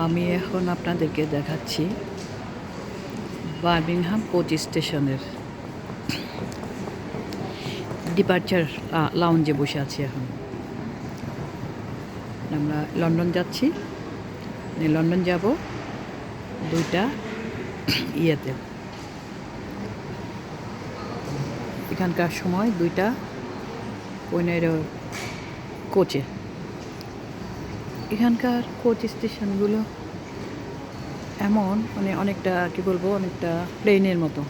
আমি এখন আপনাদেরকে দেখাচ্ছি বার্মিংহাম কোচ স্টেশনের ডিপার্চার লাউঞ্জে বসে আছি এখন। আমরা লন্ডন যাচ্ছি। লন্ডন যাব দুইটা ইয়েতে। এখানকার সময় দুইটা পনেরো কোচে। এখানকার কোচ স্টেশনগুলো এমন মানে অনেকটা, কি বলব, অনেকটা প্লেনের মতো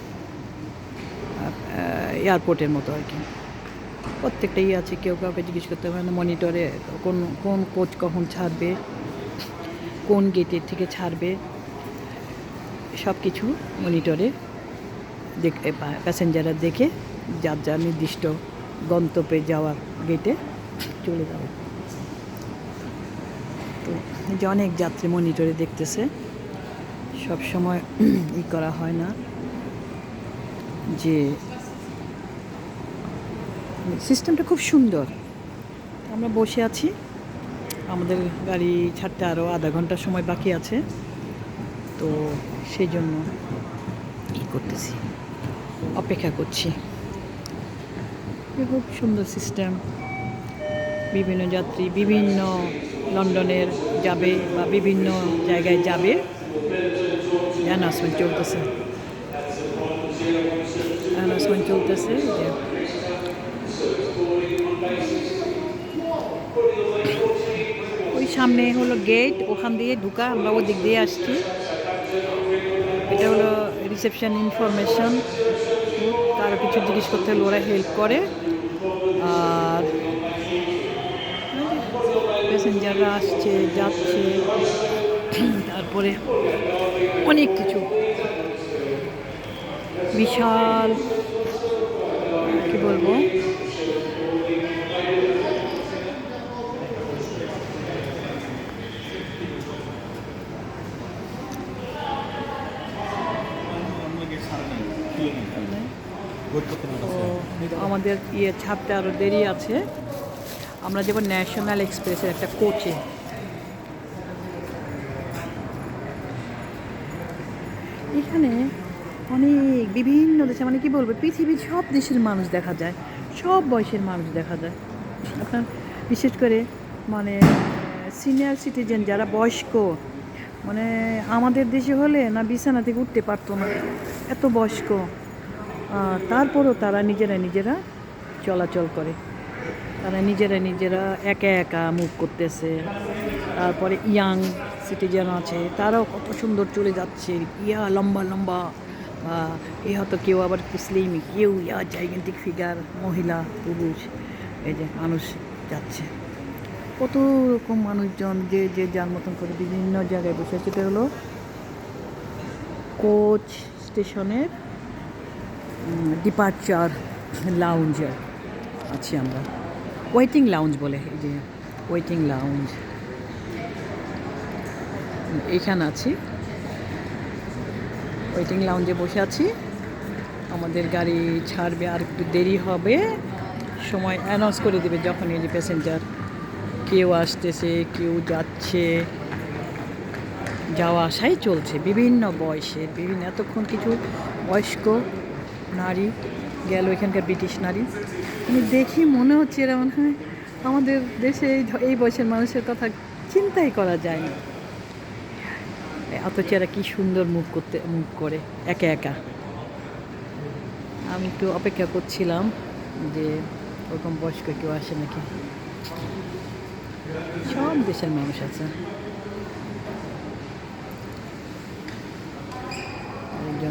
এয়ারপোর্টের মতো আর কি। প্রত্যেকটাই আছে, কেউ কাউকে জিজ্ঞেস করতে হবে না, মনিটরে কোন কোন কোচ কখন ছাড়বে, কোন গেটের থেকে ছাড়বে সব কিছু মনিটরে দেখ প্যাসেঞ্জাররা দেখে যার যার নির্দিষ্ট গন্তব্যে যাওয়ার গেটে চলে যাবে। তো এই যে অনেক যাত্রী মনিটরে দেখতেছে, সব সময় ই করা হয় না। যে সিস্টেমটা খুব সুন্দর। আমরা বসে আছি, আমাদের গাড়ি ছাড়তে আরও আধা ঘণ্টার সময় বাকি আছে, তো সেই জন্য ই করতেছি, অপেক্ষা করছি। খুব সুন্দর সিস্টেম বিভিন্ন যাত্রী বিভিন্ন লন্ডনের যাবে বা বিভিন্ন জায়গায় যাবে। অ্যানাউন্সমেন্ট চলতেছে। অ্যানাউন্সমেন্ট চলতেছে ওই সামনে হলো গেট ওখান দিয়ে ঢুকা, আমরা ওই দিক দিয়ে আসছি। এটা হলো রিসেপশন ইনফরমেশন কারও কিছু জিজ্ঞেস করতে হলে ওরা হেল্প করে। আর প্যাসেঞ্জাররা আসছে, যাচ্ছে, তারপরে অনেক কিছু। বিশাল, কি বলব? আমাদের ইয়ে ছাপতে আরও দেরি আছে। আমরা যাব ন্যাশনাল এক্সপ্রেসের একটা কোচে এখানে অনেক বিভিন্ন দেশে মানে কি বলব, পৃথিবীর সব দেশের মানুষ দেখা যায়, সব বয়সের মানুষ দেখা যায়। আপনার বিশেষ করে মানে সিনিয়র সিটিজেন যারা বয়স্ক মানে আমাদের দেশে হলে না বিছানা থেকে উঠতে পারতো না, এত বয়স্ক। তারপরও তারা নিজেরা নিজেরা চলাচল করে। তারা নিজেরা নিজেরা একা একা মুভ করতেছে। তারপরে ইয়াং সিটিজেন আছে, তারাও কত সুন্দর চলে যাচ্ছে। ইয়া লম্বা লম্বা এ হয়তো কেউ আবার স্লিম কেউ ইয়া জাইগেন্টিক ফিগার মহিলা, পুরুষ, এই যে মানুষ যাচ্ছে। কত রকম মানুষজন যে যে যার মতন করে বিভিন্ন জায়গায় বসে আছে। এটা হলো কোচ স্টেশনের ডিপার্চার লাউঞ্জে আছি আমরা। ওয়েটিং লাউঞ্জ বলে, এই যে ওয়েটিং লাউঞ্জ এইখানে আছি। ওয়েটিং লাউঞ্জে বসে আছি। আমাদের গাড়ি ছাড়বে, আর একটু দেরি হবে। সময় অ্যানাউন্স করে দেবে যখন এই যে প্যাসেঞ্জার কেউ আসতেছে, কেউ যাচ্ছে। যাওয়া আসাই চলছে, বিভিন্ন বয়সের, বিভিন্ন, এতক্ষণ কিছু বয়স্ক নারী। গেল এখানকার ব্রিটিশ নারী। আমি দেখি মনে হচ্ছে এরা মনে হয় আমাদের দেশে এই এই বয়সের মানুষের কথা চিন্তাই করা যায় না। অথচ এরা কী সুন্দর মুখ করতে, মুখ করে, একা একা। আমি একটু অপেক্ষা করছিলাম যে ওরকম বয়স্ক কেউ আসে নাকি। সব দেশের মানুষ আছে।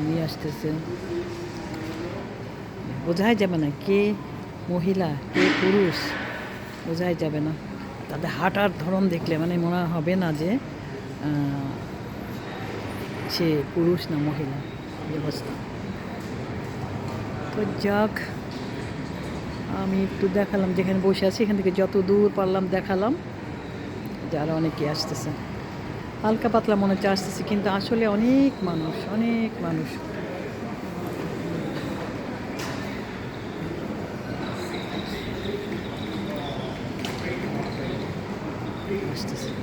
নিয়ে আসতেছে। বোঝাই যাবে না কে মহিলা, কে পুরুষ, বোঝাই যাবে না। তাদের হাঁটার ধরন দেখলে মানে মনে হবে না যে সে পুরুষ না মহিলা অবস্থা। তো যাক, আমি একটু দেখালাম যেখানে বসে আছি, এখান থেকে যত দূর পারলাম দেখালাম, যারা অনেকে আসতেছে। হালকা পাতলা মনে হচ্ছে আসতেছে, কিন্তু আসলে অনেক মানুষ অনেক মানুষ। আসতেছে